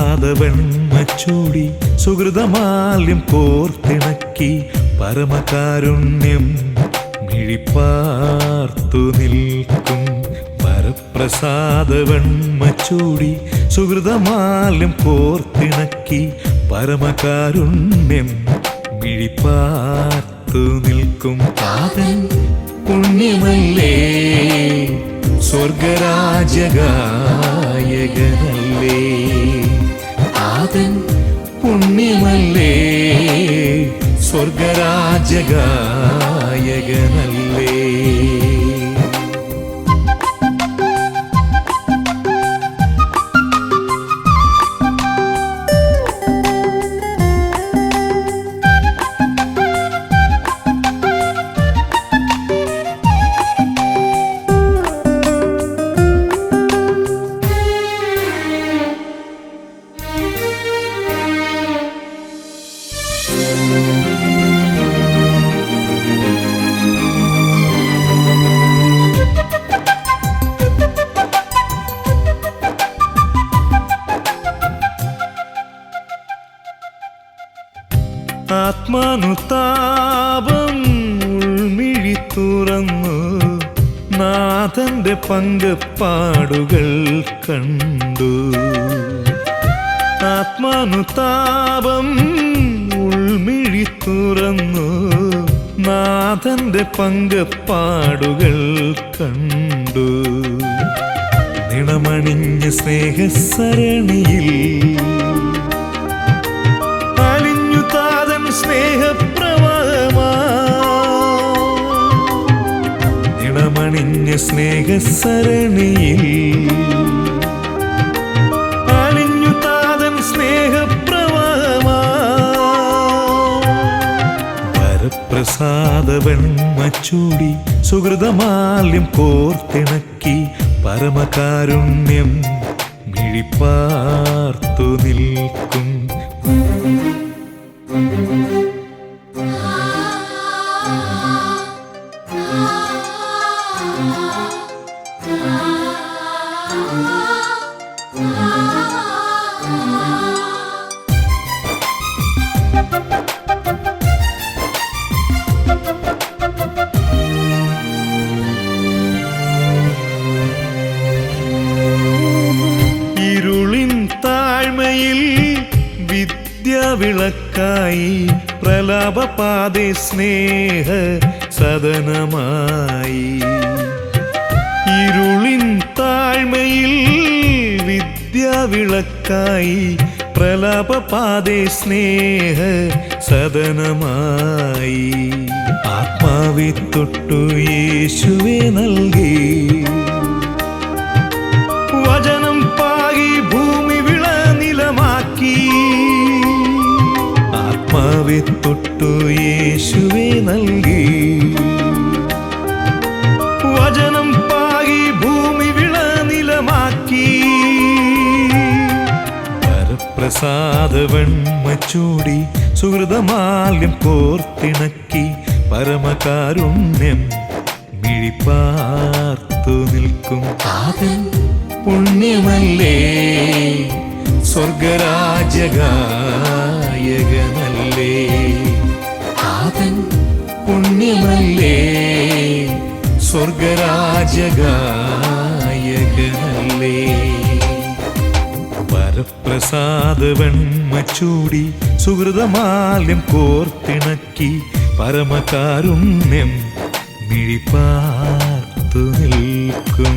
വരപ്രസാദ വെണ്മച്ചൂടി സുഹൃതമാല്യം കോർത്തിണക്കി പരമകാരുണ്യം മിഴിപ്പാർത്തു നിൽക്കും വരപ്രസാദ വെണ്മച്ചൂടി സുഹൃതമാല്യം കോർത്തിണക്കി പരമകാരുണ്യം മിഴിപ്പാർത്തു നിൽക്കും പാതൻ പുണ്യമല്ലേ സ്വർഗരാജഗായകനല്ലേ? ആദൻ പുണ്യമല്ലേ സ്വർഗരാജഗായകനല്ലേ ആത്മാനുതാപം ഉൾമിഴി തുറന്നു നാഥന്റെ പങ്കപ്പാടുകൾ കണ്ടു. ആത്മാനുതാപം ഉൾമിഴി തുറന്നു നാഥന്റെ പങ്കപ്പാടുകൾ കണ്ടു. നിണമണിഞ്ഞ് സ്നേഹസരണിയിൽ ഇടമണിഞ്ഞ സ്നേഹസരണിയിൽ അലിഞ്ഞു താതൻ സ്നേഹപ്രവാഹമാ. വരപ്രസാദ വെണ്മച്ചൂടി സുഹൃതമാല്യം കോർത്തിണക്കി പരമകാരുണ്യം മിഴിപ്പാർത്തു നിൽക്കും. താഴ്മയിൽ വിദ്യാവിളക്കായി പ്രലാപപാതെ സ്നേഹ സദനമായി. ഇരുളിൻ താഴ്മയിൽ വിദ്യാവിളക്കായി പ്രലാപപാതെ സ്നേഹ സദനമായി. ആത്മാവി തൊട്ടു യേശുവെ നൽകി. ആത്മാവെ തൊട്ടു യേശുവെ നൽകി. വചനം പാകി ഭൂമി വിളനിലമാക്കി പരപ്രസാദ വെണ്മച്ചൂടി സുഹൃതമാല്യം കോർത്തിണക്കി പരമകാരുണ്യം മിഴിപ്പാർത്തു നിൽക്കും. ആദൻ പുണ്യമല്ലേ? സ്വർഗരാജഗായകനല്ലേ ആദൻ പുണ്യമല്ലേ സ്വർഗരാജഗായകനല്ലേ വരപ്രസാദ വെണ്മച്ചൂടി സുഹൃതമാല്യം കോർത്തിണക്കി പരമകാരുണ്യം മിഴിപ്പാർത്തു നിൽക്കും